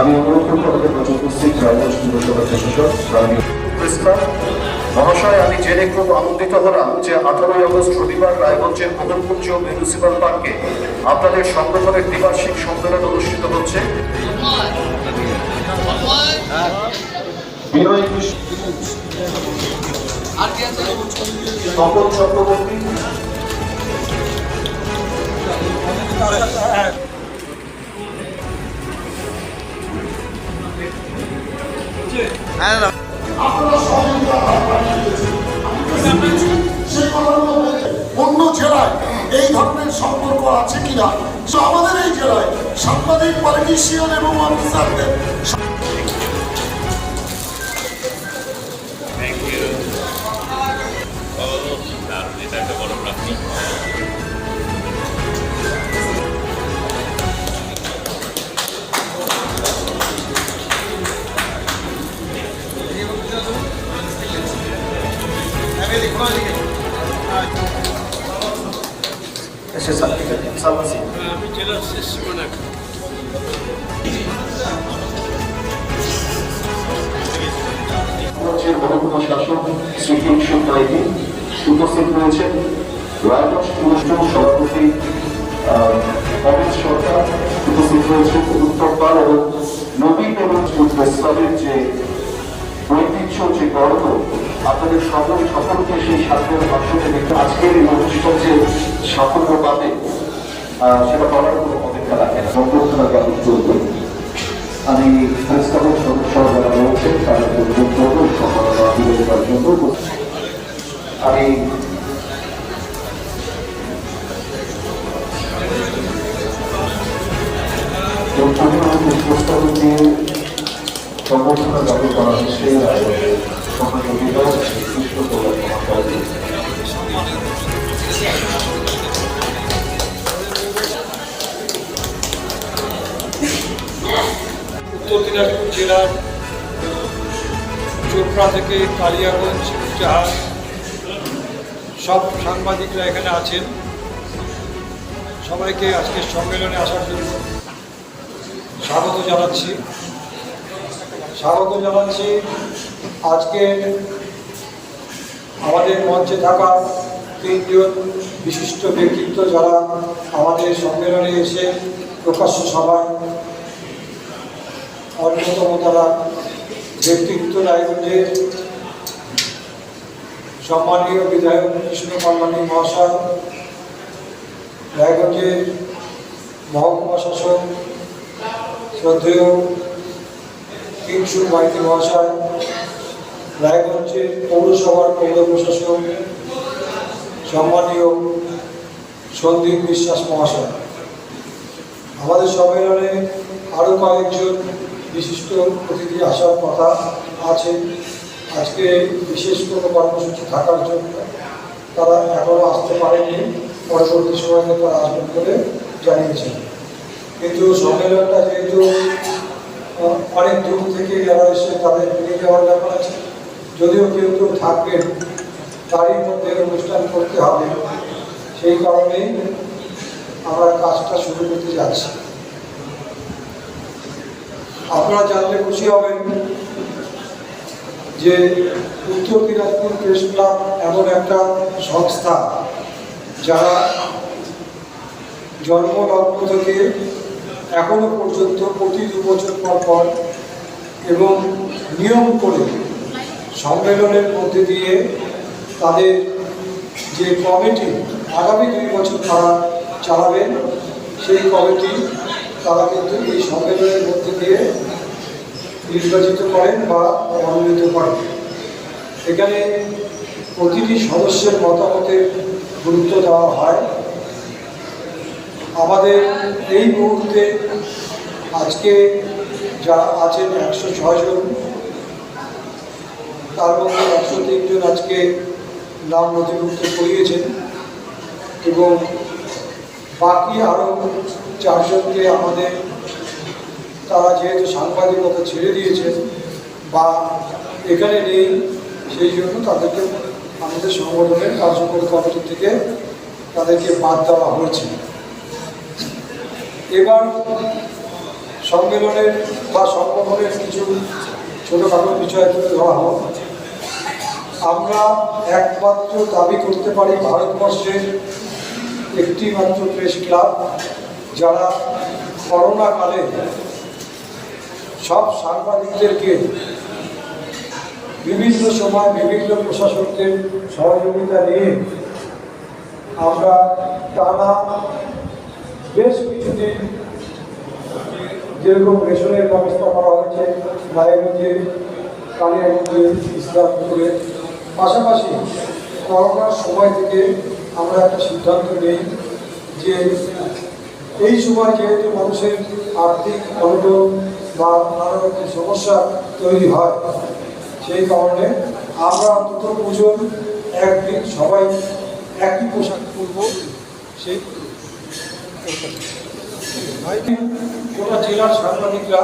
আমি অনুরোধ করব আমাদের উপস্থিত মহাশয়, আমি জেনে খুব আনন্দিত হলাম যে আঠারোই আগস্ট রবিবার রায়গঞ্জের মোহনকুঞ্জ মিউনিসিপাল পার্কে আপনাদের সংগঠনের দ্বিবার্ষিক সম্মেলন অনুষ্ঠিত হচ্ছে। তপন চক্রবর্তী। অন্য জেলায় এই ধরনের সম্পর্ক আছে কিনা আমাদের এই জেলায় সাংবাদিক পলিটিশিয়ান এবং অফিসারদের শাসক শ্রী কিংসুক উপস্থিত রয়েছেন রায়গঞ্জ পুরসভা সভাপতি অমিত সরকার উপস্থিত রয়েছেন উত্তম পাল এবং নবীন এবং প্রস্তাবের যে ঐতিহ্য যে গর্ব আপনাদের সকল সকলকে সেই সাফল্য ভাষণে দেখতে আজকের এই অনুষ্ঠান যে সাফল্য পাবে সেটা বলার কোনো অপেক্ষা রাখে করবেন আমি প্রেসক্লাবের সদস্য যারা রয়েছেন তাদের আমি পুস্তক দিয়ে সম্বর্ধনা জ্ঞাপন করা হচ্ছে সহযোগিতা মহাশয় উত্তর দিনাজপুর জেলার চোপড়া থেকে কালিয়াগঞ্জ জাহাজ সব সাংবাদিকরা এখানে আছেন। সবাইকে আজকের সম্মেলনে আসার জন্য স্বাগত জানাচ্ছি। স্বাগত জানাচ্ছি আজকে আমাদের মঞ্চে থাকা তিনজন বিশিষ্ট ব্যক্তিত্ব যারা আমাদের সম্মেলনে এসে প্রকাশ্য সভায় অন্যতম তারা ব্যক্তিত্ব রায়গঞ্জের সম্মানীয় বিধায়ক কৃষ্ণ কল্যাণী মহাশয়, রায়গঞ্জের মহকুমা শাসক শ্রদ্ধেয় কিংসুর মাইতি মহাশয়, রায়গঞ্জের পৌরসভার পৌর প্রশাসক, সম্মানীয় সন্দীপ বিশ্বাস মহাশয়। আমাদের সম্মেলনে আরও কয়েকজন বিশিষ্ট অতিথি আসার কথা আছে। আজকে বিশেষ কোনো কর্মসূচি থাকার জন্য তারা এখনও আসতে পারেনি। পরবর্তী সময়ে তারা আসবেন বলে জানিয়েছেন। কিন্তু সম্মেলনটা যেহেতু অনেক দূর থেকে যারা এসে তাদের ফিরে যাওয়ার ব্যাপার আছে, যদিও কেউ কেউ থাকবেন, তারই মধ্যে অনুষ্ঠান করতে হবে। সেই কারণেই আমরা কাজটা শুরু করতে যাচ্ছি। আপনারা জানলে খুশি হবেন। যে উত্তর দিনাজপুর প্রেস ক্লাব এমন একটা সংস্থা যারা জন্মলগ্ন থেকে এখনও পর্যন্ত প্রতি দু বছর পর পর এবং নিয়ম করে সম্মেলনের মধ্যে দিয়ে তাদের যে কমিটি আগামী দুই বছর তারা চালাবেন, সেই কমিটি তারা কিন্তু এই সম্মেলনের মধ্যে দিয়ে নির্বাচিত করেন বা মনোনীত করেন। এখানে প্রতিটি সদস্যের মতামতের গুরুত্ব দেওয়া হয়। আমাদের এই মুহূর্তে আজকে যারা আছেন একশো ছজন তার মধ্যে একশো তিনজন আজকে নাম নথিভুক্ত করিয়েছেন এবং বাকি আরও চারজনকে আমাদের তারা যেহেতু সাংবাদিকতা ছেড়ে দিয়েছে বা এখানে নেই, সেই জন্য তাদেরকে আমাদের সংগঠনের কার্যকরী কমিটি থেকে তাদেরকে বাদ দেওয়া হয়েছে। এবার সম্মেলনের বা সংগঠনের কিছু ছোটোখাটো বিষয় তুলে ধরা হোক। আমরা একমাত্র দাবি করতে পারি ভারতবর্ষের একটি মাত্র প্রেস ক্লাব যারা করোনা কালে সব সাংবাদিকদেরকে বিভিন্ন সময় বিভিন্ন প্রশাসকদের সহযোগিতা নিয়ে আমরা টানা বেশ কিছুদিন যেরকম রেশনের ব্যবস্থা করা হয়েছে মায়েরগঞ্জে কালিয়াগঞ্জে, ইসলামপুরে। পাশাপাশি করোনার সময় থেকে আমরা একটা সিদ্ধান্ত নেই যে এই সময় যেহেতু মানুষের আর্থিক অনটন বা নানা রকম সমস্যা তৈরি হয়, সেই কারণে আমরা অন্তত পুজোর একদিন সবাই একই পোশাক পরব। সেই গোটা জেলার সাংবাদিকরা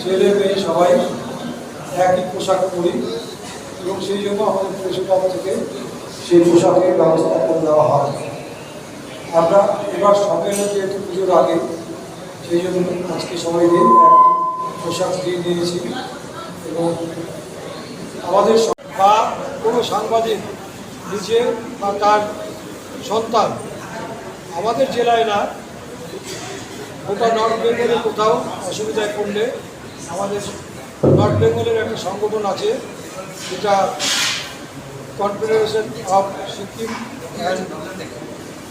ছেলে মেয়ে সবাই একই পোশাক পরি এবং সেই জন্য আমাদের পরিষেবা থেকে সেই পোশাকের ব্যবস্থা করে দেওয়া হয়। আমরা এবার সম্মেলন যেহেতু পুজোর আগে সেই জন্য আজকে সবাই একই পোশাক দিয়ে নিয়েছি এবং আমাদের বা কোনো সাংবাদিক নিজে বা তার সন্তান, আমাদের জেলায় না, গোটা নর্থ বেঙ্গলে কোথাও অসুবিধায় পড়লে আমাদের নর্থ বেঙ্গলের একটা সংগঠন আছে, যেটা confederation of Sikkim and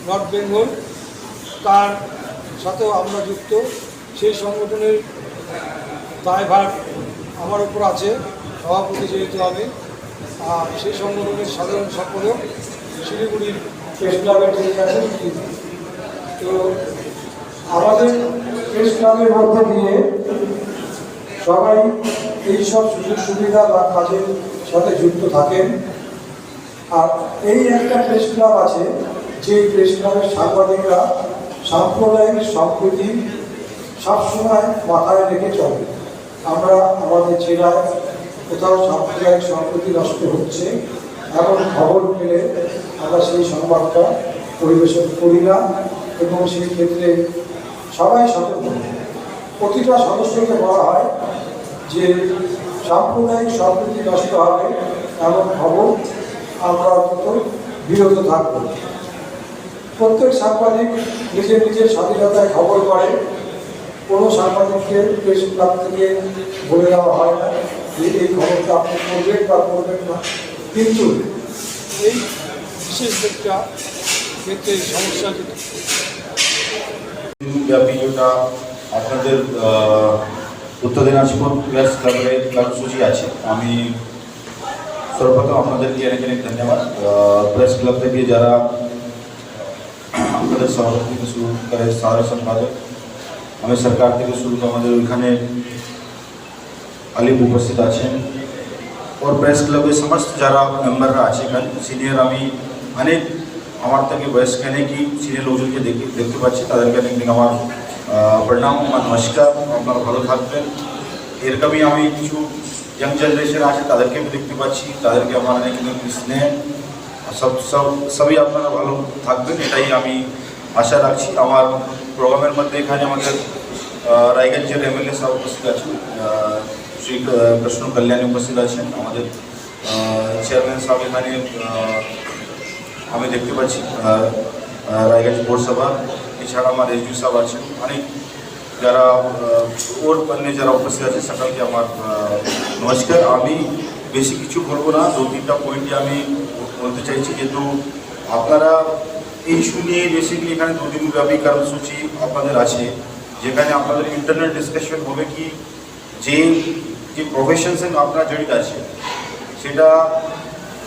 north Bengal তার সাথেও আমরা যুক্ত সেই সংগঠনের দায়ভার আমার উপর আছে, সভাপতি যেহেতু আমি, আর সেই সংগঠনের সাধারণ সম্পাদক শিলিগুড়ির প্রেস ক্লাবের। তো আমাদের প্রেস ক্লাবের মধ্যে দিয়ে সবাই এই সব সুযোগ সুবিধা বা কাজের সাথে যুক্ত থাকেন আর এই একটা প্রেস ক্লাব আছে যে প্রেস ক্লাবের সাংবাদিকরা সাম্প্রদায়িক সম্প্রীতি সবসময় মাথায় রেখে চলে। আমরা আমাদের জেলায় কোথাও সাম্প্রদায়িক সম্প্রীতি নষ্ট হচ্ছে, এমন খবর পেলে আমরা সেই সংবাদটা পরিবেশন করি না এবং সেই ক্ষেত্রে সবাই সতর্ক। প্রতিটা সদস্যকে বলা হয় যে সাম্প্রদায়িক সম্প্রীতি নষ্ট হবে এমন খবর আমরা অন্তত বিরত থাকব। প্রত্যেক সাংবাদিক নিজের নিজের স্বাধীনতায় খবর করে। কোনো সাংবাদিককে প্রেস ক্লাব থেকে বলে দেওয়া হয় না যে এই খবরটা আপনি করবেন বা করবেন না। কিন্তু এই বিশেষ দিকটা ক্ষেত্রে সমস্যা ব্যাপী যেটা আপনাদের উত্তর দিনাজপুর প্রেস ক্লাবের কর্মসূচি আছে। আমি সর্বপ্রথম আপনাদেরকে অনেক অনেক ধন্যবাদ। প্রেস ক্লাব থেকে যারা আপনাদের সভাপতি থেকে শুরু করে সারা সম্পাদক আমি সরকার থেকে শুরু করে আমাদের ওইখানে আলিম উপস্থিত আছেন ওর প্রেস ক্লাবের সমস্ত যারা মেম্বাররা আছে এখানে সিনিয়র আমি অনেক আমার থেকে বয়স্ক অনেকই সিনিয়র লোকজনকে দেখি দেখতে পাচ্ছি তাদেরকে অনেক অনেক আমার আহ, প্রণাম আমার নমস্কার আপনারা ভালো থাকবেন এরকমই আমি কিছু ইয়াং জেনারেশন আছে তাদেরকে আমি দেখতে পাচ্ছি তাদেরকে আমার অনেক অনেক স্নেহ সব সব সবই আপনারা ভালো থাকবেন, এটাই আমি আশা রাখছি। আমার প্রোগ্রামের মধ্যে এখানে আমাদের রায়গঞ্জের এমএলএ সাহেব উপস্থিত আছেন শ্রী কৃষ্ণ কল্যাণী উপস্থিত আছেন, আমাদের চেয়ারম্যান সাহেব এখানে আমি দেখতে পাচ্ছি রায়গঞ্জ পৌরসভা এছাড়া আমার এসডি সাহেব আছেন, অনেক যারা ওর পণ্যে যারা উপস্থিত আছে, সকলকে আমার নমস্কার। আমি বেশি কিছু বলব না দু তিনটা পয়েন্টে আমি বলতে চাইছি যেহেতু আপনারা এই ইস্যু নিয়ে বেসিক্যালি এখানে দুদিন ব্যাপী কর্মসূচি আপনাদের আছে যেখানে আপনাদের ইন্টারনেট ডিসকাশন হবে কি যে যে প্রফেশনের সঙ্গে আপনারা জড়িত আছে সেটা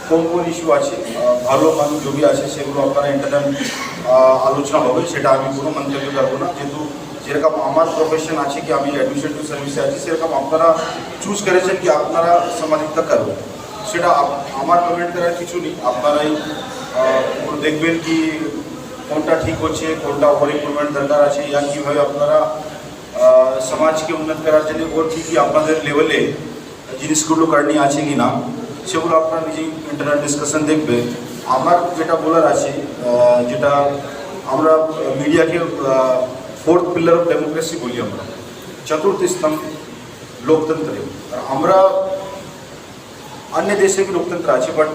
কোন কোন ইস্যু আছে আহ, ভালো মানুষ ছবি আছে সেগুলো আপনারা ইন্টারনেট আলোচনা হবে সেটা আমি কোনো মন্তব্য করব না। যেহেতু যেরকম আমার প্রফেশন আছে কি আমি অ্যাডমিনিস্ট্রেটিভ সার্ভিসে আছি সেরকম আপনারা চুজ করেছেন কি আপনারা সামাজিকতা করবেন সেটা আপ- আমার কমেন্ট করার কিছু নেই। আপনারাই আহ, ওগুলো দেখবেন কি কোনটা ঠিক হচ্ছে কোনটা ওভার ইম্প্রুভমেন্ট দরকার আছে। ইয়া কীভাবে আপনারা আহ, সমাজকে উন্নত করার জন্য ওর কী কী আপনাদের লেভেলে জিনিসগুলো কারণে আছে কি না সেগুলো আপনার নিজেই ইন্টারনেট ডিসকাশন দেখবে আমার যেটা বলার আছে আহ, যেটা আমরা মিডিয়াকে ফোর্থ পিলার অফ ডেমোক্রেসি বলি আমরা চতুর্থ স্তম্ভ লোকতন্ত্র। আর আমরা अन्य देशे भी लोकतंत्र আছে বাট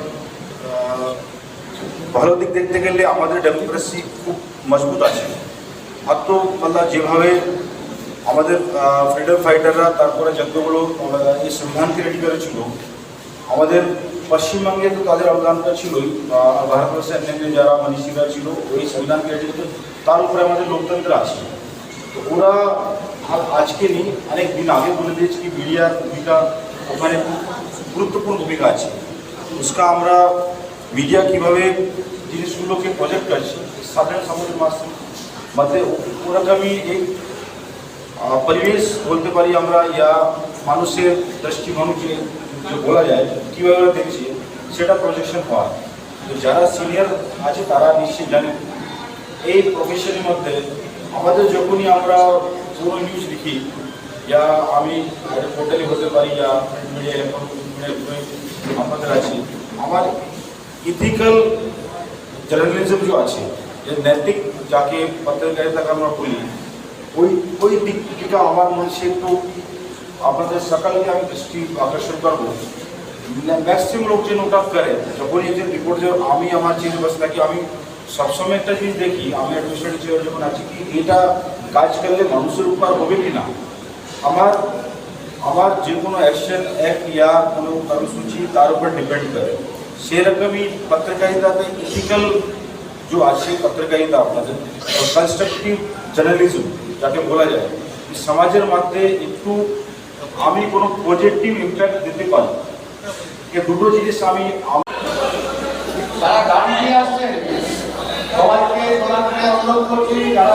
ভালো দিক দেখতে গেলে আমাদের ডেমোক্রেসি খুব মজবুত আছে আর তো আল্লাহ যেভাবে আমাদের ফ্রিডম ফাইটাররা তারপরে যতগুলো আহ, এই সংবিধানকে রেডি করেছিল আমাদের পশ্চিমবঙ্গে তো তাদের অবদানটা ছিলই আহ, ভারতবর্ষের অন্যান্য যারা মনীষীরা ছিল ওই সংবিধানকে রেডি করতে তার উপরে আমাদের লোকতন্ত্র আছে তো ওরা আর আজকে নেই অনেক দিন আগে বলে দিয়েছে কি মিডিয়ার ভূমিকা ওখানে খুব गुरुत्वपूर्ण भूमिका आज उसका मीडिया क्यों जिसगुलो के प्रोजेक्ट कर साधारण एक परिवेश बोलते या मानुषे दृष्टिभंगी जो बोला जाए क्यों देखिए से प्रोजेक्शन हुआ तो जरा सिनियर आज तारा निश्चित जान ये प्रफेशन मध्य हमारे जख ही पूरा निज़ लिखी या हमें पोर्टाले होते मीडिया আমাদের আছে। আমার ইথিক্যাল জার্নালিজম যে আছে, যে নৈতিক যাকে পত্রকারিতাকে আমরা বলি, ওই ওই দিক থেকে আমার মনে সে একটু আপনাদের সকালকে আমি দৃষ্টি আকর্ষণ করব। ম্যাক্সিমাম লোক যে নোট করে, যখন এই যে রিপোর্ট যে আমি, আমার চিন্তা বসে থাকি, আমি সবসময় একটা জিনিস দেখি, আমি অ্যাডমিনিস্ট্রেটিভ যখন আছি, কি এটা কাজ করলে মানুষের উপর হবে কি না? আমার আমার যে কোনো অ্যাকশন এক ইয়া কোনো কর্মসূচি তার উপর ডিপেন্ড করে। সেরকমই পত্রকারিতাতে ইথিক্যাল যে আছে পত্রকারিতা আপনাদের কনস্ট্রাকটিভ জার্নালিজম যাকে বলা যায়, এই সমাজের মধ্যে একটু আমি কোনো পজিটিভ ইম্প্যাক্ট দিতে পারি এ দুটো জিনিস আমি আম- যারা গাড়ি নিয়ে আসছেন। সবাইকে প্রণাম করে অনুরোধ করছি, যারা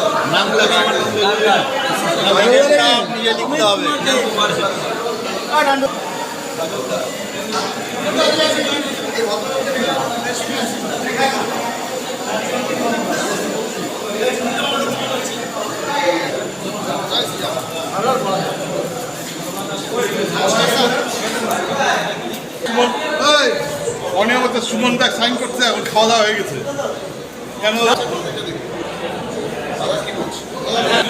এই, অনিয়মিত সুমন দেখ সাইন করছে এখন খাওয়া দাওয়া হয়ে গেছে। কেন?